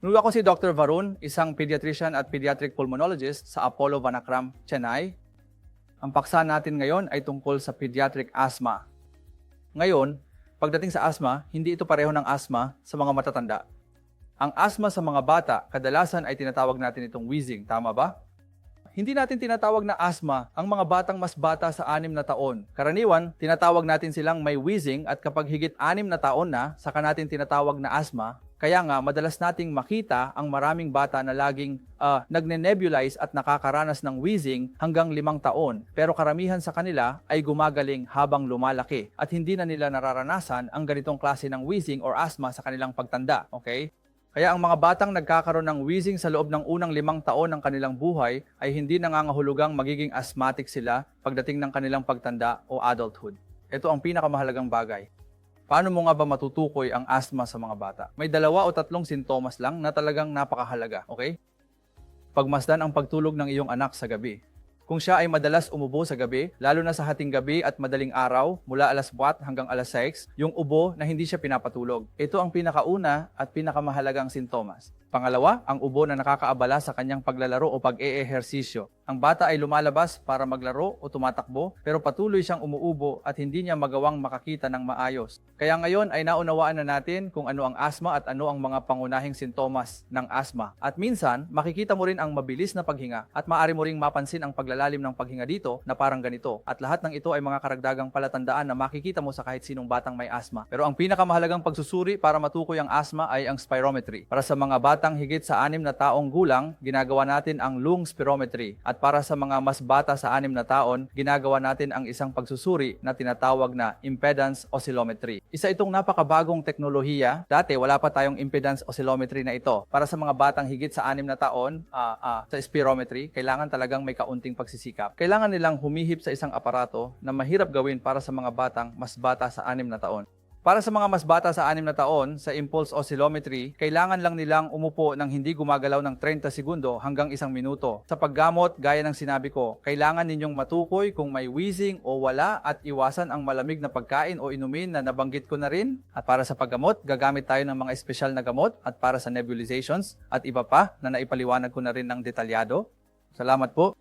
Nung ako si Dr. Varun, isang pediatrician at pediatric pulmonologist sa Apollo Vanakram, Chennai. Ang paksa natin ngayon ay tungkol sa pediatric asthma. Ngayon, pagdating sa asthma, hindi ito pareho ng asthma sa mga matatanda. Ang asthma sa mga bata, kadalasan ay tinatawag natin itong wheezing, tama ba? Hindi natin tinatawag na asthma ang mga batang mas bata sa anim na taon. Karaniwan, tinatawag natin silang may wheezing at kapag higit anim na taon na, saka natin tinatawag na asthma. Kaya nga, madalas nating makita ang maraming bata na laging ah, nagne-nebulize at nakakaranas ng wheezing hanggang limang taon. Pero karamihan sa kanila ay gumagaling habang lumalaki at hindi na nila nararanasan ang ganitong klase ng wheezing or asthma sa kanilang pagtanda. Okay? Kaya ang mga batang nagkakaroon ng wheezing sa loob ng unang limang taon ng kanilang buhay ay hindi nangangahulugang magiging asthmatic sila pagdating ng kanilang pagtanda o adulthood. Ito ang pinakamahalagang bagay. Paano mo nga ba matutukoy ang asthma sa mga bata? May dalawa o tatlong sintomas lang na talagang napakahalaga, okay? Pagmasdan ang pagtulog ng iyong anak sa gabi. Kung siya ay madalas umubo sa gabi, lalo na sa hating gabi at madaling araw, mula alas 4 hanggang alas 6, yung ubo na hindi siya pinapatulog. Ito ang pinakauna at pinakamahalagang sintomas. Pangalawa, ang ubo na nakakaabala sa kanyang paglalaro o pag-e-ehersisyo. Ang bata ay lumalabas para maglaro o tumatakbo, pero patuloy siyang umuubo at hindi niya magawang makakita ng maayos. Kaya ngayon ay naunawaan na natin kung ano ang asthma at ano ang mga pangunahing sintomas ng asthma. At minsan, makikita mo rin ang mabilis na paghinga at maaari mo ring mapansin ang paglalalim ng paghinga dito na parang ganito. At lahat ng ito ay mga karagdagang palatandaan na makikita mo sa kahit sinong batang may asthma. Pero ang pinakamahalagang pagsusuri para matukoy ang asthma ay ang spirometry. Para sa mga batang higit sa anim na taong gulang, ginagawa natin ang lung spirometry. At para sa mga mas bata sa anim na taon, ginagawa natin ang isang pagsusuri na tinatawag na impedance oscillometry. Isa itong napakabagong teknolohiya. Dati wala pa tayong impedance oscillometry na ito. Para sa mga batang higit sa anim na taon, ah, ah, sa spirometry, kailangan talagang may kaunting pagsisikap. Kailangan nilang humihip sa isang aparato na mahirap gawin para sa mga batang mas bata sa anim na taon. Para sa mga mas bata sa 6 na taon, sa impulse oscillometry, kailangan lang nilang umupo ng hindi gumagalaw ng 30 segundo hanggang isang minuto. Sa paggamot, gaya ng sinabi ko, kailangan ninyong matukoy kung may wheezing o wala at iwasan ang malamig na pagkain o inumin na nabanggit ko na rin. At para sa paggamot, gagamit tayo ng mga espesyal na gamot at para sa nebulizations at iba pa na naipaliwanag ko na rin ng detalyado. Salamat po.